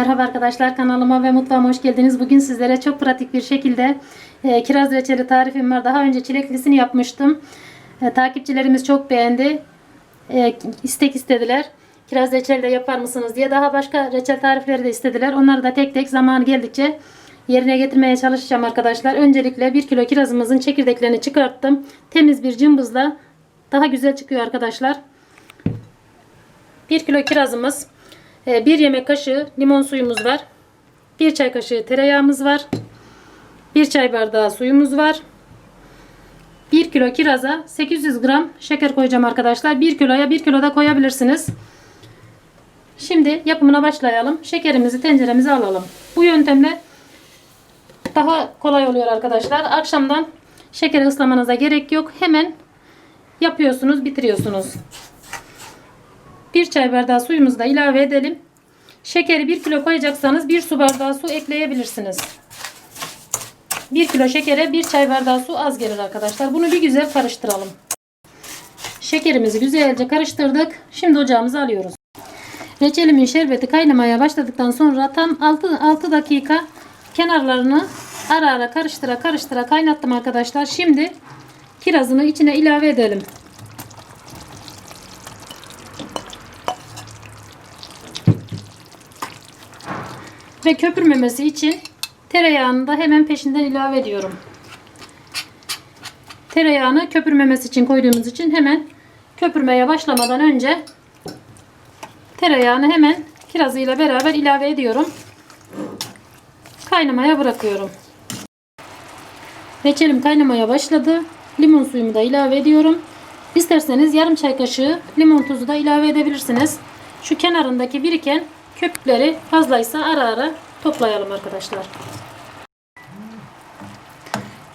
Merhaba arkadaşlar kanalıma ve mutfağıma hoş geldiniz. Bugün sizlere çok pratik bir şekilde e, kiraz reçeli tarifim var. Daha önce çileklisini yapmıştım. E, takipçilerimiz çok beğendi. E, istek istediler. Kiraz reçeli de yapar mısınız diye. Daha başka reçel tarifleri de istediler. Onları da tek tek zamanı geldikçe yerine getirmeye çalışacağım arkadaşlar. Öncelikle 1 kilo kirazımızın çekirdeklerini çıkarttım. Temiz bir cımbızla daha güzel çıkıyor arkadaşlar. 1 kilo kirazımız, 1 yemek kaşığı limon suyumuz var. 1 çay kaşığı tereyağımız var. 1 çay bardağı suyumuz var. 1 kilo kiraza 800 gram şeker koyacağım arkadaşlar. 1 kiloya 1 kilo da koyabilirsiniz. Şimdi yapımına başlayalım. Şekerimizi tenceremize alalım. Bu yöntemle daha kolay oluyor arkadaşlar. Akşamdan şekeri ıslamanıza gerek yok. Hemen yapıyorsunuz, bitiriyorsunuz. Bir çay bardağı suyumuzu da ilave edelim. Şekeri 1 kilo koyacaksanız 1 su bardağı su ekleyebilirsiniz. 1 kilo şekere 1 çay bardağı su az gelir arkadaşlar. Bunu bir güzel karıştıralım. Şekerimizi güzelce karıştırdık. Şimdi ocağımıza alıyoruz. Reçelimin şerbeti kaynamaya başladıktan sonra tam 6, 6 dakika kenarlarını ara ara karıştıra karıştıra kaynattım arkadaşlar. Şimdi kirazını içine ilave edelim. Ve köpürmemesi için tereyağını da hemen peşinden ilave ediyorum. Tereyağını köpürmemesi için koyduğumuz için hemen köpürmeye başlamadan önce tereyağını hemen kirazıyla beraber ilave ediyorum. Kaynamaya bırakıyorum. Reçelim kaynamaya başladı. Limon suyumu da ilave ediyorum. İsterseniz yarım çay kaşığı limon tuzu da ilave edebilirsiniz. Şu kenarındaki biriken köpükleri fazlaysa ara ara toplayalım arkadaşlar.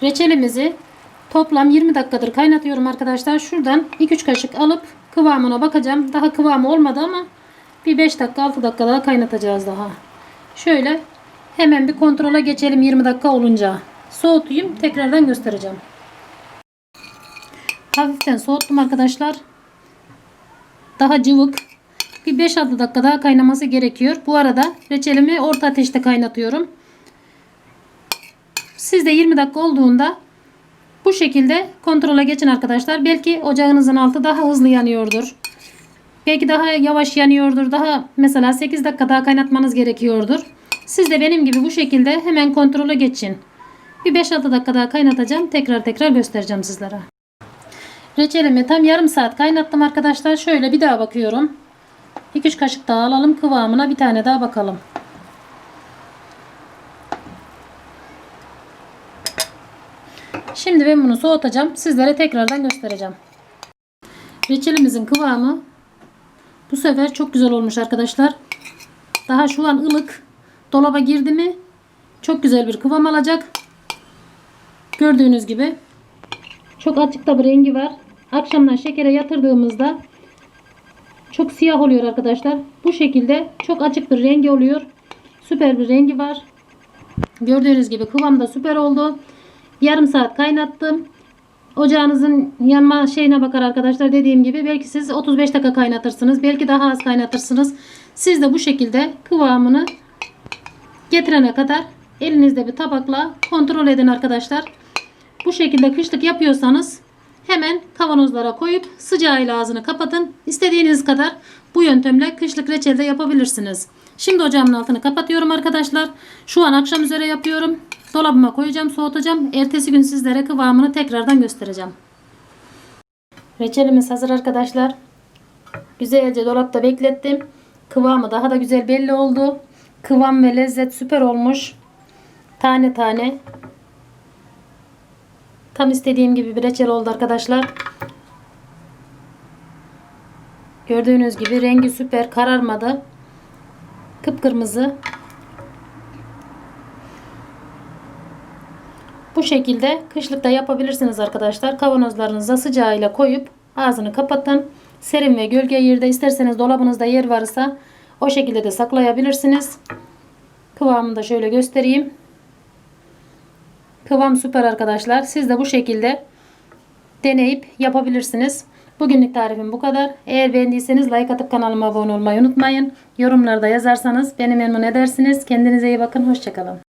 Reçelimizi toplam 20 dakikadır kaynatıyorum arkadaşlar. Şuradan 2-3 kaşık alıp kıvamına bakacağım. Daha kıvamı olmadı ama bir 5 dakika 6 dakika daha kaynatacağız daha. Şöyle hemen bir kontrola geçelim 20 dakika olunca. Soğutayım tekrardan göstereceğim. Hafiften soğuttum arkadaşlar. Daha cıvık. Bir 5-6 dakika daha kaynaması gerekiyor. Bu arada reçelimi orta ateşte kaynatıyorum. Siz de 20 dakika olduğunda bu şekilde kontrola geçin arkadaşlar. Belki ocağınızın altı daha hızlı yanıyordur. Belki daha yavaş yanıyordur. Daha mesela 8 dakika daha kaynatmanız gerekiyordur. Siz de benim gibi bu şekilde hemen kontrola geçin. Bir 5-6 dakika daha kaynatacağım. Tekrar tekrar göstereceğim sizlere. Reçelimi tam yarım saat kaynattım arkadaşlar. Şöyle bir daha bakıyorum. 2-3 kaşık daha alalım. Kıvamına bir tane daha bakalım. Şimdi ben bunu soğutacağım. Sizlere tekrardan göstereceğim. Reçelimizin kıvamı bu sefer çok güzel olmuş arkadaşlar. Daha şu an ılık. Dolaba girdi mi çok güzel bir kıvam alacak. Gördüğünüz gibi çok açık da bir rengi var. Akşamdan şekere yatırdığımızda çok siyah oluyor arkadaşlar. Bu şekilde çok açık bir rengi oluyor. Süper bir rengi var. Gördüğünüz gibi kıvam da süper oldu. Yarım saat kaynattım. Ocağınızın yanma şeyine bakar arkadaşlar. Dediğim gibi belki siz 35 dakika kaynatırsınız. Belki daha az kaynatırsınız. Siz de bu şekilde kıvamını getirene kadar elinizde bir tabakla kontrol edin arkadaşlar. Bu şekilde kışlık yapıyorsanız hemen kavanozlara koyup sıcağıyla ağzını kapatın. İstediğiniz kadar bu yöntemle kışlık reçelde yapabilirsiniz. Şimdi ocağımın altını kapatıyorum arkadaşlar. Şu an akşam üzere yapıyorum. Dolabıma koyacağım, soğutacağım. Ertesi gün sizlere kıvamını tekrardan göstereceğim. Reçelimiz hazır arkadaşlar. Güzelce dolapta beklettim. Kıvamı daha da güzel belli oldu. Kıvam ve lezzet süper olmuş. Tane tane. Tam istediğim gibi bir reçel oldu arkadaşlar. Gördüğünüz gibi rengi süper kararmadı. Kıpkırmızı. Bu şekilde kışlıkta yapabilirsiniz arkadaşlar. Kavanozlarınıza sıcağıyla koyup ağzını kapatın. Serin ve gölge yerde isterseniz dolabınızda yer varsa o şekilde de saklayabilirsiniz. Kıvamını da şöyle göstereyim. Kıvam süper arkadaşlar. Siz de bu şekilde deneyip yapabilirsiniz. Bugünlük tarifim bu kadar. Eğer beğendiyseniz like atıp kanalıma abone olmayı unutmayın. Yorumlarda yazarsanız beni memnun edersiniz. Kendinize iyi bakın. Hoşçakalın.